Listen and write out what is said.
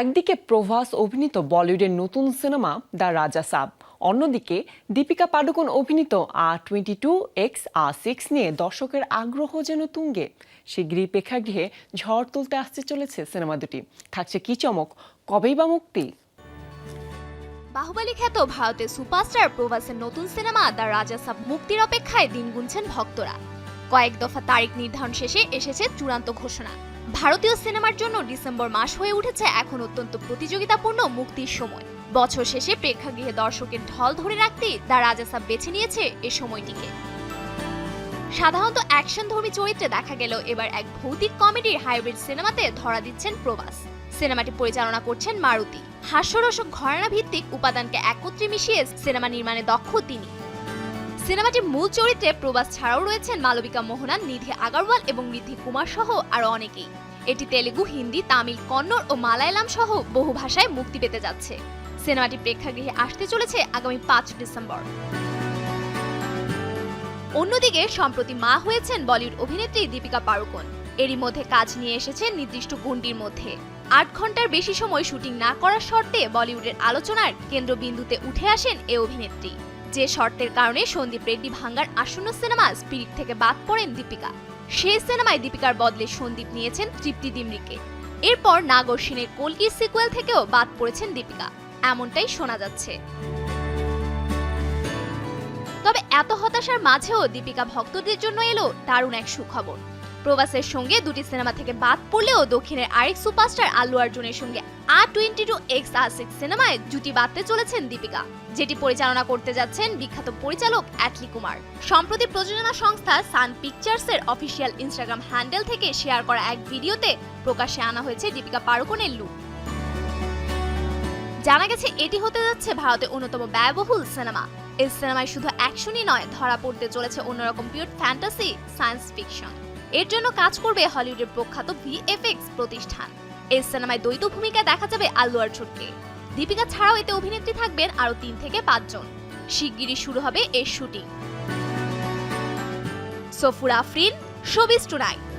একদিকে প্রভাস অভিনীত বলিউডের নতুন সিনেমা দ্য রাজা সাব, অন্যদিকে দীপিকা পাডুকোন অভিনীত A twenty two X A six নিয়ে দর্শকের আগ্রহ যেন তুঙ্গে। শিগগিরই প্রেক্ষাগৃহে ঝড় তুলতে আসতে চলেছে সিনেমা দুটি। থাকছে কি চমক, কবেই বা মুক্তি? বাহুবলী খ্যাত ভারতের সুপারস্টার প্রভাসের নতুন সিনেমা দ্য রাজা সাব মুক্তির অপেক্ষায় দিন গুনছেন ভক্তরা। কয়েক দফা তারিখ নির্ধারণ শেষে এসেছে চূড়ান্ত ঘোষণা। ভারতীয় সিনেমার জন্য ডিসেম্বর মাস হয়ে উঠেছে এখন অত্যন্ত প্রতিযোগিতাপূর্ণ মুক্তির সময়। বছর শেষে প্রেক্ষাগৃহে দর্শকের ঢল ধরে রাখতে দ্য রাজা সাব বেছে নিয়েছে এ সময়টিকে। সাধারণত অ্যাকশন ধর্মী চরিত্রে দেখা গেল এবার এক ভৌতিক কমেডির হাইব্রিড সিনেমাতে ধরা দিচ্ছেন প্রবাস সিনেমাটি পরিচালনা করছেন মারুতি। হাস্যরসক ঘরানা ভিত্তিক উপাদানকে একত্রে মিশিয়ে সিনেমা নির্মাণে দক্ষ তিনি। সিনেমাটির মূল চরিত্রে প্রবাস ছাড়াও রয়েছেন মালবিকা মোহনান নিধি আগারওয়াল এবং নিধি কুমার সহ আরও অনেকেই। এটি তেলেগু, হিন্দি, তামিল, কন্নড় ও মালায়ালাম সহ বহু ভাষায় মুক্তি পেতে যাচ্ছে। সিনেমাটি প্রেক্ষাগৃহে আসতে চলেছে আগামী পাঁচ ডিসেম্বর। অন্যদিকে, সম্প্রতি মা হয়েছেন বলিউড অভিনেত্রী দীপিকা পাড়ুকোন। এরই মধ্যে কাজ নিয়ে এসেছেন নির্দিষ্ট গণ্ডির মধ্যে। আট ঘণ্টার বেশি সময় শুটিং না করার শর্তে বলিউডের আলোচনার কেন্দ্রবিন্দুতে উঠে আসেন এ অভিনেত্রী। যে শর্তের কারণে সন্দীপ রেড্ডি ভাঙ্গার আসন্ন সিনেমা স্পিরিট থেকে বাদ পড়েন দীপিকা। সেই সিনেমায় দীপিকার বদলে সন্দীপ নিয়েছেন তৃপ্তি দিমরিকে। এরপর নাগর সেনের কলকির সিকুয়েল থেকেও বাদ পড়েছেন দীপিকা। এমনটাই শোনা যাচ্ছে। তবে এত হতাশার মাঝেও দীপিকা ভক্তদের জন্য এলো দারুণ এক সুখবর। প্রবাসের সঙ্গে দুটি সিনেমা থেকে বাদ পড়লেও দক্ষিণের আরেক সুপারস্টার আল্লু অর্জুনের সঙ্গে R twenty two X R six সিনেমায় জুটি বাঁধতে চলেছেন দীপিকা, যেটি পরিচালনা করতে যাচ্ছেন বিখ্যাত পরিচালক অ্যাটলি কুমার। সম্প্রতি প্রযোজনা সংস্থা সান পিকচার্সের অফিসিয়াল ইনস্টাগ্রাম হ্যান্ডেল থেকে শেয়ার করা এক ভিডিওতে প্রকাশ্যে আনা হয়েছে দীপিকা পাড়ুকোনের লুক। জানা গেছে, এটি হতে যাচ্ছে ভারতের অন্যতম ব্যয়বহুল সিনেমা। এই সিনেমায় শুধু অ্যাকশনই নয়, ধরা পড়তে চলেছে অন্যরকম পিওর ফ্যান্টাসি, সায়েন্স ফিকশন। এর জন্য কাজ করবে হলিউডের প্রখ্যাত ভিএফএক্স প্রতিষ্ঠান। এই সিনেমায় দ্বৈত ভূমিকায় দেখা যাবে আল্লু অর্জুনকে দীপিকা ছাড়াও এতে অভিনেত্রী থাকবেন আরও তিন থেকে পাঁচজন। শিগগিরই শুরু হবে এর shooting. Safur Afrin showbiz tonight.